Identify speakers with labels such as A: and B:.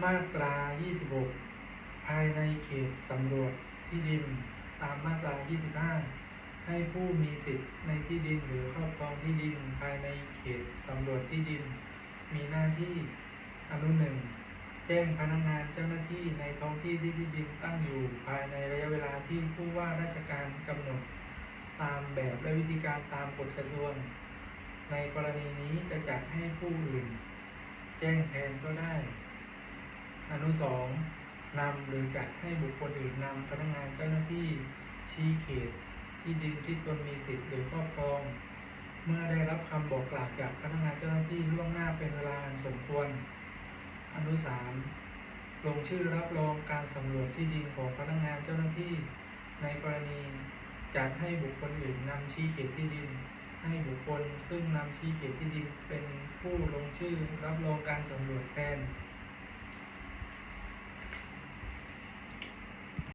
A: มาตรา 26 ภายในเขตสำรวจที่ดินตามมาตรา 25 ให้ผู้มีสิทธิ์ในที่ดินหรือครอบครองที่ดินภายในเขตสำรวจที่ดิน มีหน้าที่อนุหนึ่งแจ้งพนักงานเจ้าหน้าที่ในท้องที่ที่ที่ดินตั้งอยู่ภายในระยะเวลาที่ผู้ว่าราชการกำหนด ตามแบบและวิธีการตามกฎกระทรวง ในกรณีนี้จะจัดให้ผู้อื่น แจ้งแทนก็ได้ อนุสองนำหรือจัดให้บุคคลอื่นนำพนักงานเจ้าหน้าที่ชี้เขตที่ดินที่ตนมีสิทธิ์หรือครอบครอง เมื่อได้รับคำบอกกล่าวจากพนักงานเจ้าหน้าที่ล่วงหน้าเป็นเวลาอันสมควร อนุสามลงชื่อรับรองการสำรวจที่ดินของพนักงานเจ้าหน้าที่ในกรณีจัดให้บุคคลอื่นนำชี้เขตที่ดิน ให้บุคคลซึ่งนำชี้เขตที่ดินเป็นผู้ลงชื่อรับรองการสำรวจแทน